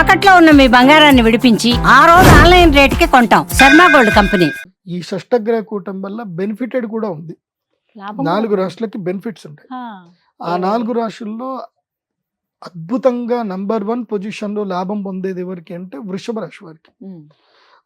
తాకట్లో ఉన్న మీ బంగారాన్ని విడిపించి ఆ రోజు ఆన్లైన్ రేటుకి కొంటాం. Sharma gold company. ఈ షష్టగ్రహ కూటం వల్ల బెనిఫిటెడ్ కూడా ఉంది. నాలుగు. రాష్ట్రాలకి బెనిఫిట్స్ ఉంటాయి. ఆ, నాలుగు రాశుల్లో అద్భుతంగా నంబర్ వన్ పొజిషన్లో లాభం పొందేది ఎవరికి అంటే వృషభ రాశి వారికి.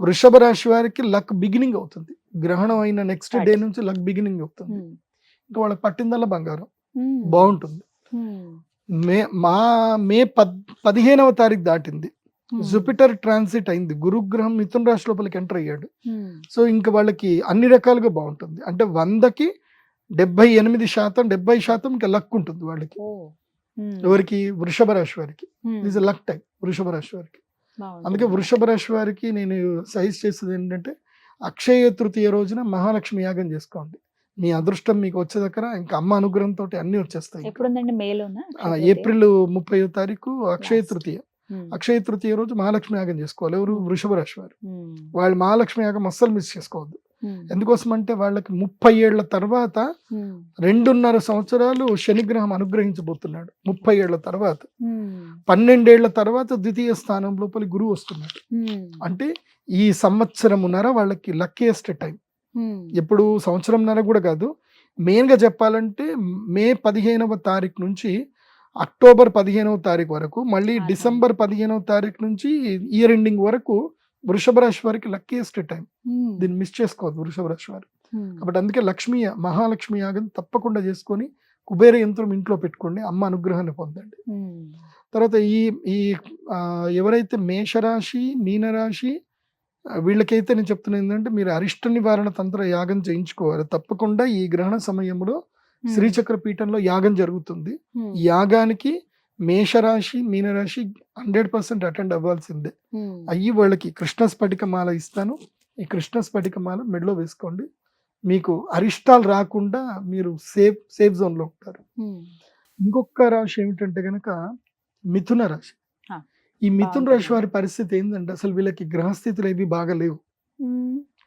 వృషభ రాశి వారికి లక్ బిగినింగ్ అవుతుంది. గ్రహణం అయిన నెక్స్ట్ డే. నుంచి లక్ బిగినింగ్ అవుతుంది. ఇంకా వాళ్ళకి పట్టిందల్లా బంగారం. బాగుంటుంది. మే మా మే పద్ పదిహేనవ తారీఖు దాటింది. ఉమ్, జూపిటర్ ట్రాన్సిట్ అయింది. గురుగ్రహం మిథున రాశి లోపలికి ఎంటర్ అయ్యాడు. ఉమ్, సో ఇంకా వాళ్ళకి అన్ని రకాలుగా బాగుంటుంది. అంటే వందకి డెబ్బై ఎనిమిది శాతం డెబ్బై శాతం ఇంకా లక్ ఉంటుంది వాళ్ళకి. ఉమ్, ఎవరికి? వృషభ రాశి వారికి. ఇస్ లక్ టైం వృషభ రాశి వారికి. అందుకే వృషభ రాశి వారికి నేను సజెస్ట్ చేసేది ఏంటంటే అక్షయ తృతీయ రోజున మహాలక్ష్మి యాగం చేసుకోండి. మీ అదృష్టం మీకు వచ్చే దగ్గర ఇంకా అమ్మ అనుగ్రహంతో అన్ని వచ్చేస్తాయి మేలోనా? ఏప్రిల్ ముప్పై తారీఖు అక్షయ. తృతీయ. ఉమ్, అక్షయ తృతీయ రోజు మహాలక్ష్మి యాగం చేసుకోవాలి. ఎవరు? వృషభ రాశి వారు. ఉమ్, వాళ్ళు మహాలక్ష్మి యాగం అస్సలు మిస్ చేసుకోవద్దు. ఎందుకోసం అంటే వాళ్ళకి ముప్పై ఏళ్ళ తర్వాత రెండున్నర సంవత్సరాలు శనిగ్రహం అనుగ్రహించబోతున్నాడు. ముప్పై ఏళ్ళ తర్వాత. పన్నెండేళ్ళ తర్వాత ద్వితీయ స్థానం లోపలి గురువు వస్తున్నాడు. అంటే ఈ సంవత్సరమున్నర వాళ్ళకి లక్కీయెస్ట్ టైం ఉమ్, ఎప్పుడు సంవత్సరంన్నర కూడా కాదు. మెయిన్గా చెప్పాలంటే మే పదిహేనవ తారీఖు నుంచి అక్టోబర్ పదిహేనవ తారీఖు వరకు మళ్ళీ డిసెంబర్ పదిహేనవ తారీఖు నుంచి ఇయర్ ఎండింగ్ వరకు వృషభ రాశి వారికి లక్కీయెస్ట్ టైం దీన్ని మిస్ చేసుకోవద్దు వృషభ రాశి వారు. కాబట్టి అందుకే లక్ష్మీ మహాలక్ష్మి యాగం తప్పకుండా చేసుకొని కుబేర యంత్రం ఇంట్లో పెట్టుకోండి అమ్మ అనుగ్రహాన్ని పొందండి. తర్వాత ఈ ఈ ఎవరైతే మేషరాశి మీనరాశి వీళ్ళకైతే నేను చెప్తున్నా ఏంటంటే మీరు అరిష్ట నివారణ తంత్ర యాగం చేయించుకోవాలి. తప్పకుండా ఈ గ్రహణ సమయంలో శ్రీచక్ర పీఠంలో యాగం జరుగుతుంది. యాగానికి మేషరాశి మీనరాశి హండ్రెడ్ పర్సెంట్ అటెండ్ అవ్వాల్సిందే. అయ్యి వాళ్ళకి కృష్ణ స్ఫటిక మాల ఇస్తాను. ఈ కృష్ణ స్ఫటిక మాల మెడలో వేసుకోండి. మీకు అరిష్టాలు రాకుండా మీరు సేఫ్ సేఫ్ జోన్లో ఉంటారు. ఇంకొక రాశి ఏమిటంటే గనక మిథున రాశి. ఈ మిథున. రాశి వారి పరిస్థితి ఏంటంటే అసలు వీళ్ళకి గ్రహస్థితులు ఏవి బాగలేవు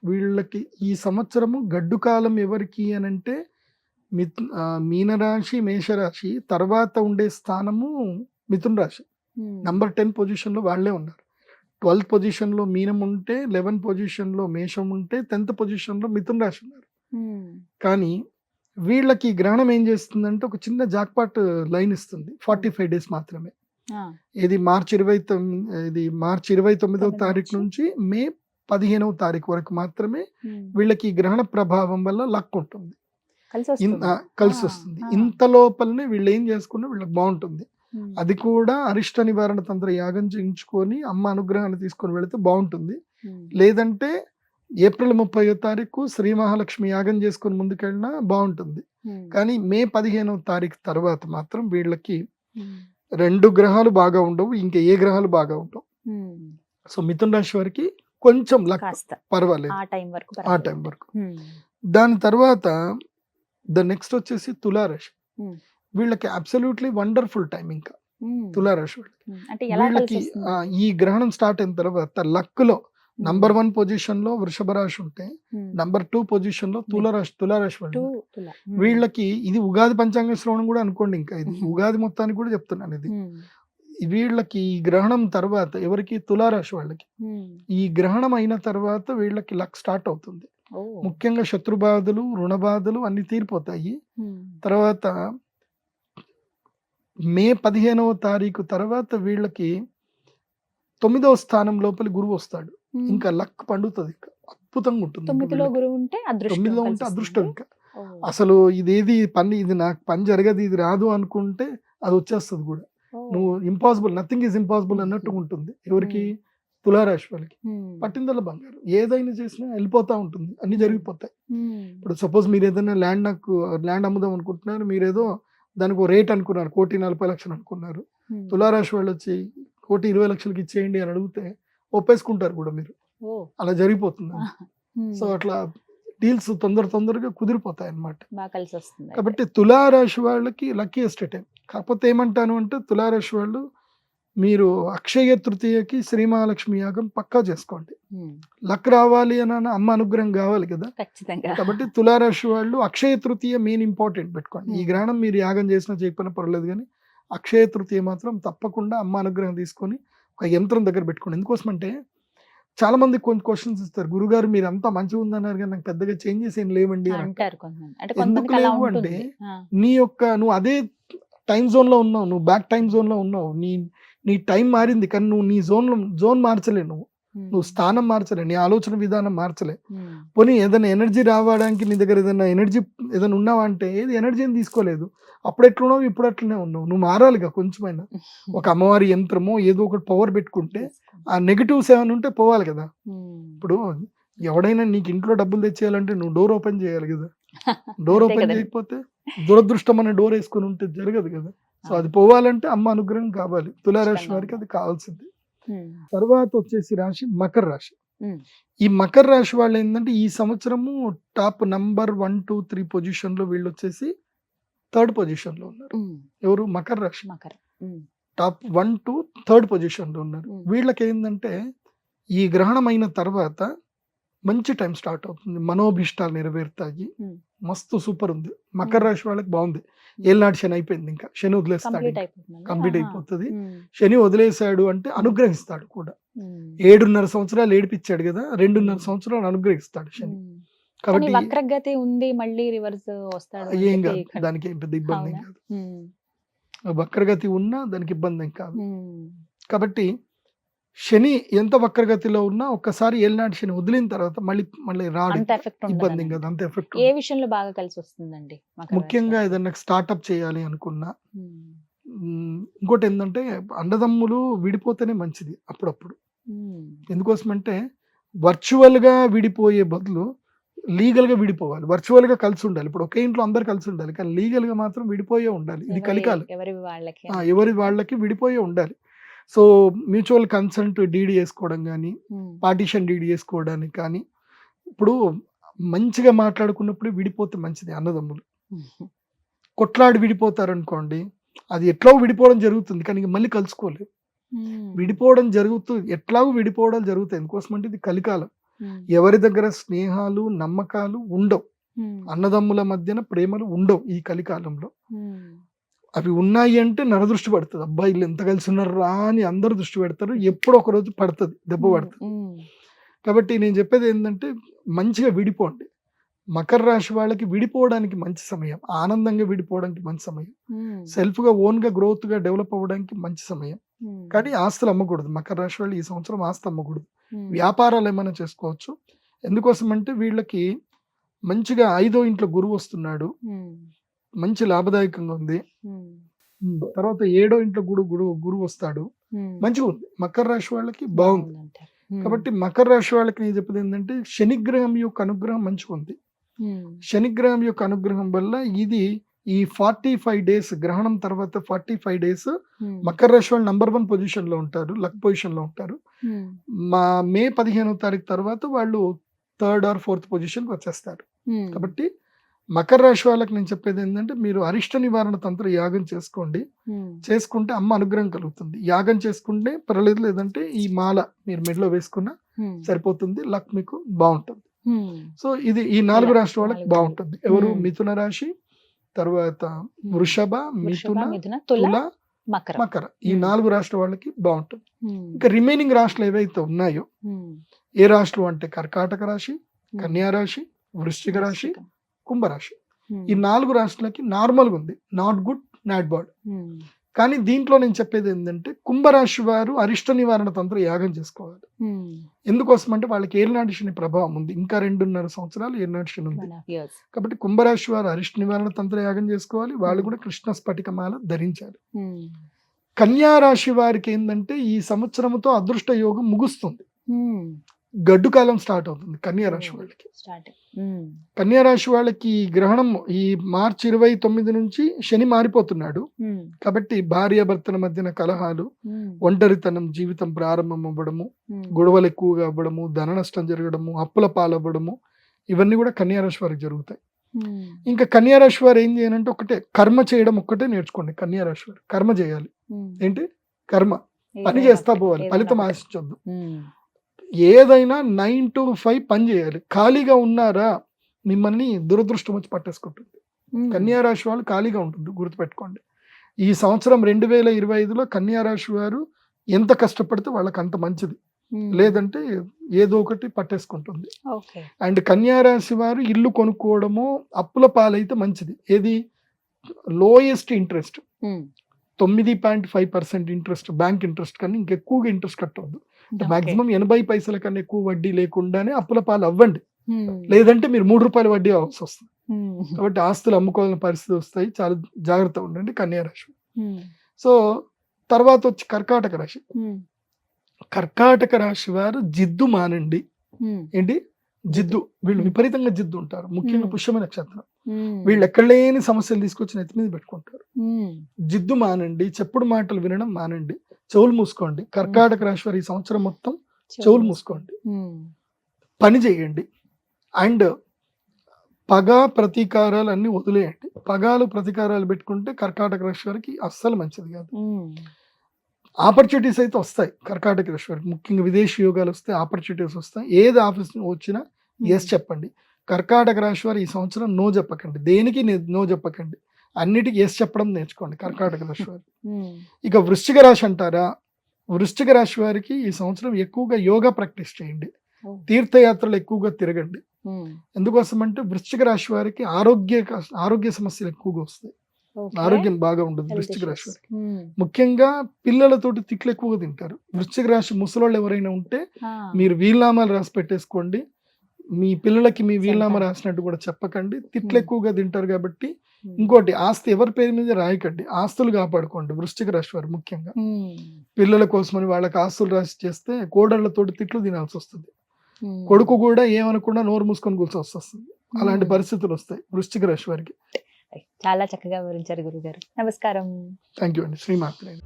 వీళ్ళకి ఈ సంవత్సరము గడ్డు కాలం ఎవరికి అని అంటే మిథు మీనరాశి మేషరాశి తర్వాత ఉండే స్థానము మిథున రాశి. నంబర్ టెన్ పొజిషన్లో వాళ్ళే ఉన్నారు. ట్వెల్త్ పొజిషన్లో మీనం ఉంటే లెవెన్ పొజిషన్లో మేషం ఉంటే టెన్త్ పొజిషన్లో మిథున రాశి ఉన్నారు. కానీ వీళ్ళకి గ్రహణం ఏం చేస్తుందంటే ఒక చిన్న జాక్పాట్ లైన్ ఇస్తుంది. ఫార్టీ ఫైవ్ డేస్ మాత్రమే. ఇది మార్చి ఇరవై తొమ్మిది ఇది మార్చి ఇరవై తొమ్మిదవ తొమ్మిది తారీఖు నుంచి మే పదిహేనవ తారీఖు వరకు మాత్రమే వీళ్ళకి గ్రహణ ప్రభావం వల్ల లక్ ఉంటుంది. కలిసి వస్తుంది. ఇంత లోపలనే వీళ్ళు ఏం చేసుకున్నా వీళ్ళకి బాగుంటుంది. అది కూడా అరిష్ట నివారణ తంత్ర యాగం చేయించుకొని అమ్మ అనుగ్రహాన్ని తీసుకొని వెళితే బాగుంటుంది. లేదంటే ఏప్రిల్ ముప్పై తారీఖు శ్రీ మహాలక్ష్మి యాగం చేసుకొని ముందుకెళ్ళినా బాగుంటుంది. కానీ మే పదిహేనవ తారీఖు తర్వాత మాత్రం వీళ్ళకి రెండు గ్రహాలు బాగా ఉండవు ఇంకా ఏ గ్రహాలు బాగా ఉండవు. సో మిథున రాశి వారికి కొంచెం లక్ పర్వాలేదు. ఆ టైం వరకు దాని తర్వాత ద నెక్స్ట్ వచ్చేసి తులారాశి. వీళ్ళకి అబ్సల్యూట్లీ వండర్ఫుల్ టైం ఇంకా. తులారాశి వాళ్ళకి. వీళ్ళకి ఈ గ్రహణం స్టార్ట్ అయిన తర్వాత లక్లో ఉమ్, నంబర్ వన్ పొజిషన్లో వృషభ రాశి ఉంటే నంబర్ టూ పొజిషన్లో తులారాశి తులారాశి. ఉమ్, వీళ్ళకి ఇది ఉగాది పంచాంగ శ్రవణం కూడా అనుకోండి ఇంకా. ఇది Mhm. ఉగాది మొత్తానికి కూడా చెప్తున్నాను ఇది. ఉమ్, వీళ్ళకి ఈ గ్రహణం తర్వాత ఎవరికి? తులారాశి వాళ్ళకి. ఈ గ్రహణం అయిన తర్వాత వీళ్ళకి లక్ స్టార్ట్ అవుతుంది. ముఖ్యంగా శత్రుబాధలు రుణ బాధలు అన్ని తీరిపోతాయి. తర్వాత మే పదిహేనవ తారీఖు తర్వాత వీళ్ళకి తొమ్మిదవ స్థానం లోపలి గురువు వస్తాడు. ఇంకా లక్ పండుతుంది. ఇంకా అద్భుతంగా ఉంటుంది తొమ్మిదిలో. గురువు ఉంటే అదృష్టం తొమ్మిదిలో ఉంటే. అదృష్టం ఇంకా. అసలు ఇదేది పని ఇది నాకు పని జరగదు ఇది రాదు అనుకుంటే అది వచ్చేస్తుంది కూడా. నువ్వు ఇంపాసిబుల్ నథింగ్ ఈజ్ ఇంపాసిబుల్ అన్నట్టు ఉంటుంది. ఎవరికి? తులారాశి వాళ్ళకి. పట్టిందల బంగారం. ఏదైనా చేసినా వెళ్ళిపోతా ఉంటుంది. అన్ని జరిగిపోతాయి. ఇప్పుడు సపోజ్ మీరు ఏదైనా ల్యాండ్ నాకు ల్యాండ్ అమ్ముదాం అనుకుంటున్నారు మీరేదో దానికి రేట్ అనుకున్నారు కోటి నలభై లక్షలు అనుకున్నారు. తులారాశి వాళ్ళు వచ్చి కోటి ఇరవై లక్షలకి ఇచ్చేయండి అని అడిగితే ఒప్పేసుకుంటారు కూడా మీరు. అలా జరిగిపోతుంది సో అట్లా డీల్స్ తొందర తొందరగా కుదిరిపోతాయి కలిసి వస్తుంది అయితే. కాబట్టి తులారాశి వాళ్ళకి లక్కీయెస్ట్ టైం కాకపోతే ఏమంటాను అంటే తులారాశి వాళ్ళు మీరు అక్షయ తృతీయకి శ్రీ మహాలక్ష్మి యాగం పక్కా చేసుకోండి. లక్ రావాలి అని అమ్మ అనుగ్రహం కావాలి కదా. కాబట్టి తులారాశి వాళ్ళు అక్షయ తృతీయ మెయిన్ ఇంపార్టెంట్ పెట్టుకోండి. ఈ. గ్రహణం మీరు యాగం చేసినా చేయకపోయినా పర్వాలేదు కానీ అక్షయ తృతీయ మాత్రం తప్పకుండా అమ్మ అనుగ్రహం తీసుకొని ఒక యంత్రం దగ్గర పెట్టుకోండి. ఎందుకోసం అంటే చాలా మంది కొన్ని క్వశ్చన్స్ ఇస్తారు. గురుగారు మీరు అంతా మంచిగా ఉందన్నారు కానీ నాకు పెద్దగా చేంజెస్ ఏం లేవండి ఎందుకు లేవు అంటే నీ యొక్క నువ్వు అదే టైం జోన్లో ఉన్నావు. నువ్వు బ్యాక్ టైం జోన్లో ఉన్నావు. నీ నీ టైం మారింది కానీ నువ్వు నీ జోన్ జోన్ మార్చలే నువ్వు. నువ్వు స్థానం మార్చలే నీ ఆలోచన విధానం మార్చలే. పోనీ ఏదైనా ఎనర్జీ రావడానికి నీ దగ్గర ఏదైనా ఎనర్జీ ఏదైనా ఉన్నావా అంటే ఏది ఎనర్జీని తీసుకోలేదు. అప్పుడు ఎట్లున్నావు? ఇప్పుడు అట్లనే ఉన్నావు. నువ్వు మారాలిగా కొంచెమైనా. ఒక అమ్మవారి యంత్రమో ఏదో ఒకటి పవర్ పెట్టుకుంటే ఆ నెగిటివ్స్ ఏమైనా ఉంటే పోవాలి కదా. ఇప్పుడు ఎవడైనా నీకు ఇంట్లో డబ్బులు తెచ్చేయాలంటే నువ్వు డోర్ ఓపెన్ చేయాలి కదా. Door open. చేయకపోతే దురదృష్టం అనే డోర్ వేసుకుని ఉంటే జరగదు కదా. సో అది పోవాలంటే అమ్మ అనుగ్రహం కావాలి. తులారాశి వారికి అది కావాల్సింది. తర్వాత వచ్చేసి రాశి మకర రాశి. ఈ మకర రాశి వాళ్ళు ఏంటంటే ఈ సంవత్సరము top number one two three పొజిషన్లో వీళ్ళు వచ్చేసి థర్డ్ పొజిషన్లో ఉన్నారు ఎవరు? మకర రాశి. Makar. Top one to third పొజిషన్లో ఉన్నారు. వీళ్ళకి ఏంటంటే ఈ గ్రహణం అయిన తర్వాత మంచి టైం స్టార్ట్ అవుతుంది. మనోభిష్టాలు నెరవేరుతాయి. మస్తు సూపర్ ఉంది. మకర. రాశి వాళ్ళకి బాగుంది. ఏళ్ళనాటి శని అయిపోయింది ఇంకా. శని వదిలేస్తాడు కంప్లీట్. అయిపోతుంది. శని వదిలేశాడు అంటే అనుగ్రహిస్తాడు కూడా. ఏడున్నర సంవత్సరాలు ఏడిపించాడు కదా రెండున్నర సంవత్సరాలు అనుగ్రహిస్తాడు శని. కాబట్టి వక్రగతి ఉంది మళ్ళీ రివర్స్ వస్తాడు ఏం కాదు. దానికి ఏం పెద్ద ఇబ్బంది? కాదు. వక్రగతి ఉన్నా దానికి ఇబ్బంది కాదు. కాబట్టి శని ఎంత వక్రగతిలో ఉన్నా ఒక్కసారి ఏలినాటి శని వదిలిన తర్వాత మళ్ళీ మళ్ళీ రాడు. అంత ఎఫెక్ట్ ఇబ్బంది ఉండదు కదా అంత ఎఫెక్ట్ ఏ విషయంలో బాగా కలిసి వస్తుందండి మకర ముఖ్యంగా రాశి ఏదైనా స్టార్ట్అప్ చేయాలి అనుకున్నా? ఉమ్, ఇంకోటి ఏంటంటే అన్నదమ్ములు విడిపోతేనే మంచిది అప్పుడప్పుడు. ఉమ్, ఎందుకోసం అంటే వర్చువల్గా విడిపోయే బదులు లీగల్గా విడిపోవాలి. వర్చువల్గా కలిసి ఉండాలి. ఇప్పుడు ఒకే ఇంట్లో అందరు కలిసి ఉండాలి. కానీ లీగల్గా మాత్రం విడిపోయే ఉండాలి. ఇది ఎవరి- కలికాలి. ఎవరి వాళ్ళకి ఆ, ఎవరి వాళ్ళకి విడిపోయే ఉండాలి. సో మ్యూచువల్ కన్సెంట్ డీడీ చేసుకోవడం కానీ పార్టీషన్ డీడీ చేసుకోవడానికి కానీ ఇప్పుడు మంచిగా మాట్లాడుకున్నప్పుడు విడిపోతే మంచిది అన్నదమ్ములు. కొట్లాడి విడిపోతారు అనుకోండి అది ఎట్లా విడిపోవడం జరుగుతుంది కానీ మళ్ళీ కలుసుకోలేరు ఉమ్, విడిపోవడం జరుగుతూ ఎట్లాగూ విడిపోవడం జరుగుతాయి. ఎందుకోసం అంటే ఇది కలికాలం. ఎవరి దగ్గర స్నేహాలు నమ్మకాలు ఉండవు. అన్నదమ్ముల మధ్యన ప్రేమలు ఉండవు ఈ కలికాలంలో. అవి ఉన్నాయి అంటే నరదృష్టి పడుతుంది. అబ్బాయి వీళ్ళు ఎంత కలిసి ఉన్నారు రా అని అందరూ దృష్టి పెడతారు. ఎప్పుడో ఒక రోజు పడుతుంది దెబ్బ పడుతుంది. కాబట్టి నేను చెప్పేది ఏంటంటే మంచిగా విడిపోండి. మకర రాశి వాళ్ళకి విడిపోవడానికి మంచి సమయం ఆనందంగా విడిపోవడానికి మంచి సమయం. ఉమ్, సెల్ఫ్గా ఓన్గా గ్రోత్గా డెవలప్ అవ్వడానికి మంచి సమయం. కానీ ఆస్తులు అమ్మకూడదు. మకర రాశి వాళ్ళు ఈ సంవత్సరం ఆస్తి అమ్మకూడదు. వ్యాపారాలు ఏమైనా చేసుకోవచ్చు. ఎందుకోసం అంటే వీళ్ళకి మంచిగా ఐదో ఇంట్లో గురువు వస్తున్నాడు. మంచి లాభదాయకంగా ఉంది. తర్వాత ఏడో ఇంట్లో గురు గురువు గురువు వస్తాడు. మంచిగా ఉంది. మకర రాశి వాళ్ళకి బాగుంది. కాబట్టి మకర రాశి వాళ్ళకి నేను చెప్పేది ఏంటంటే శనిగ్రహం యొక్క అనుగ్రహం మంచిగా ఉంది. శనిగ్రహం యొక్క అనుగ్రహం వల్ల ఇది ఈ ఫార్టీ ఫైవ్ డేస్ గ్రహణం తర్వాత ఫార్టీ ఫైవ్ డేస్ మకర రాశి వాళ్ళు నంబర్ వన్ పొజిషన్లో ఉంటారు లక్ పొజిషన్లో ఉంటారు మా మే పదిహేనో తారీఖు తర్వాత వాళ్ళు థర్డ్ ఆర్ ఫోర్త్ పొజిషన్ వచ్చేస్తారు. కాబట్టి మకర రాశి వాళ్ళకి నేను చెప్పేది ఏంటంటే మీరు అరిష్ట నివారణ తంత్ర యాగం చేసుకోండి. చేసుకుంటే అమ్మ అనుగ్రహం కలుగుతుంది. యాగం చేసుకుంటే పర్లేదు లేదంటే ఈ మాల మీరు మెడలో వేసుకున్నా సరిపోతుంది లక్ మీకు బాగుంటుంది. సో ఇది ఈ నాలుగు రాష్ట్ర వాళ్ళకి బాగుంటుంది. ఎవరు. మిథున రాశి తర్వాత. వృషభ మిథున తుల మకర. ఈ. నాలుగు రాష్ట్ర వాళ్ళకి బాగుంటుంది. ఇంకా రిమైనింగ్ రాష్ట్రాలు ఏవైతే ఉన్నాయో ఏ రాష్ట్రం అంటే కర్కాటక రాశి కన్యా రాశి వృశ్చిక. రాశి. కుంభరాశి. ఈ నాలుగు రాష్ట్రాలకి నార్మల్గా ఉంది. నాట్ గుడ్ నాట్ బాడ్ కానీ దీంట్లో నేను చెప్పేది ఏంటంటే కుంభరాశి వారు అరిష్ట నివారణ తంత్ర యాగం చేసుకోవాలి. ఎందుకోసం అంటే వాళ్ళకి ఏలినాటి శని ప్రభావం ఉంది. ఇంకా రెండున్నర సంవత్సరాలు ఏలినాటి శని ఉంది. కాబట్టి కుంభరాశి వారు అరిష్ట నివారణ తంత్ర యాగం చేసుకోవాలి. వాళ్ళు. కూడా కృష్ణ స్ఫటికమాల ధరించాలి. కన్యా రాశి వారికి ఏంటంటే ఈ సంవత్సరంతో అదృష్ట యోగం ముగుస్తుంది. గడ్డు కాలం స్టార్ట్ అవుతుంది కన్యా రాశి Hmm. వాళ్ళకి. ఉమ్, కన్యా రాశి వాళ్ళకి ఈ గ్రహణం ఈ మార్చి ఇరవై తొమ్మిది నుంచి శని మారిపోతున్నాడు. ఉమ్, కాబట్టి భార్యాభర్తల మధ్యన కలహాలు ఒంటరితనం జీవితం ప్రారంభం అవ్వడము గొడవలు ఎక్కువగా అవ్వడము ధన నష్టం జరగడము అప్పుల పాలవ్వడము ఇవన్నీ కూడా కన్యారాశి వారికి జరుగుతాయి. ఇంకా కన్యారాశి వారు ఏం చేయాలంటే ఒకటే కర్మ చేయడం ఒక్కటే నేర్చుకోండి కన్యారాశి వారు. కర్మ చేయాలి. ఏంటి? కర్మ. పని చేస్తా పోవాలి. ఫలితం. ఆశించొద్దు. ఏదైనా నైన్ టు ఫైవ్ పని చేయాలి. ఖాళీగా ఉన్నారా? మిమ్మల్ని దురదృష్టం వచ్చి పట్టేసుకుంటుంది. ఉమ్, కన్యా రాశి వాళ్ళు ఖాళీగా ఉంటుంది. గుర్తుపెట్టుకోండి. ఈ సంవత్సరం రెండు వేల ఇరవై ఐదులో కన్యా రాశి వారు ఎంత కష్టపడితే వాళ్ళకి అంత మంచిది. లేదంటే ఏదో ఒకటి పట్టేసుకుంటుంది. అండ్ కన్యా రాశి వారు ఇల్లు కొనుక్కోవడము అప్పుల పాలైతే మంచిది. ఏది? Lowest interest. తొమ్మిది point five percent interest bank interest కన్నా ఇంకెక్కువగా ఇంట్రెస్ట్ కట్టవద్దు ఓకే. మాక్సిమం ఎనభై పైసల కన్నా ఎక్కువ వడ్డీ లేకుండానే అప్పుల పాలు అవ్వండి. లేదంటే మీరు మూడు రూపాయల వడ్డీ అవ్వాల్సి వస్తుంది. కాబట్టి ఆస్తులు అమ్ముకోవాలని పరిస్థితి వస్తాయి చాలా జాగ్రత్తగా ఉండండి కన్యా రాశి. సో తర్వాత వచ్చి కర్కాటక రాశి. కర్కాటక రాశి వారు జిద్దు మానండి. ఏంటి జిద్దు వీళ్ళు. విపరీతంగా జిద్దు ఉంటారు ముఖ్యంగా. పుష్యమ నక్షత్రం. వీళ్ళు ఎక్కడ లేని సమస్యలు తీసుకొచ్చి నెత్తి మీద పెట్టుకుంటారు. జిద్దు మానండి చెప్పుడు మాటలు వినడం మానండి చెవులు మూసుకోండి కర్కాటక రాశి వారు ఈ సంవత్సరం మొత్తం చెవులు మూసుకోండి. పని చేయండి అండ్ పగ ప్రతీకారాలు అన్ని వదిలేయండి పగాలు ప్రతీకారాలు పెట్టుకుంటే కర్కాటక రాశి వారికి అస్సలు మంచిది కాదు. ఆపర్చునిటీస్ అయితే వస్తాయి. కర్కాటక రాశి వారికి ముఖ్యంగా విదేశీ యోగాలు వస్తాయి ఆపర్చునిటీస్ వస్తాయి. ఏది ఆఫీస్ వచ్చినా ఎస్ చెప్పండి. కర్కాటక రాశి వారు ఈ సంవత్సరం నో చెప్పకండి. దేనికి నే- చెప్పకండి. అన్నిటికీ ఎస్ చెప్పడం నేర్చుకోండి కర్కాటక రాశి వారు. ఉమ్. ఇక వృశ్చిక రాశి అంటారా? వృశ్చిక రాశి వారికి ఈ సంవత్సరం ఎక్కువగా యోగా ప్రాక్టీస్ చేయండి. తీర్థయాత్రలు ఎక్కువగా తిరగండి. ఉమ్. ఎందుకోసం అంటే వృశ్చిక రాశి వారికి ఆరోగ్య ఆరోగ్య సమస్యలు ఎక్కువగా వస్తాయి. ఆరోగ్యం బాగా ఉండదు వృశ్చిక రాశి. వారికి. ముఖ్యంగా పిల్లలతోటి తిట్లు ఎక్కువగా తింటారు వృశ్చిక రాశి ముసలోళ్ళు ఎవరైనా ఉంటే. మీరు వీలునామాలు రాసి పెట్టేసుకోండి మీ పిల్లలకి మీ వీలునామా. రాసినట్టు కూడా చెప్పకండి తిట్లు. ఎక్కువగా తింటారు కాబట్టి. ఇంకోటి ఆస్తి ఎవరి పేరు మీద రాయకండి ఆస్తులు కాపాడుకోండి వృశ్చిక రాశి వారు ముఖ్యంగా. పిల్లల కోసమని వాళ్ళకి ఆస్తులు రాసి చేస్తే కోడళ్ళతోటి తిట్లు తినాల్సి వస్తుంది. కొడుకు కూడా ఏమనకుండా నోరు మూసుకొని కూర్చోవలసి వస్తుంది అలాంటి. పరిస్థితులు వస్తాయి వృశ్చిక రాశి వారికి చాలా చక్కగా వివరించారు గురుగారు. నమస్కారం. థ్యాంక్ యూ అండి. శ్రీమాత్రే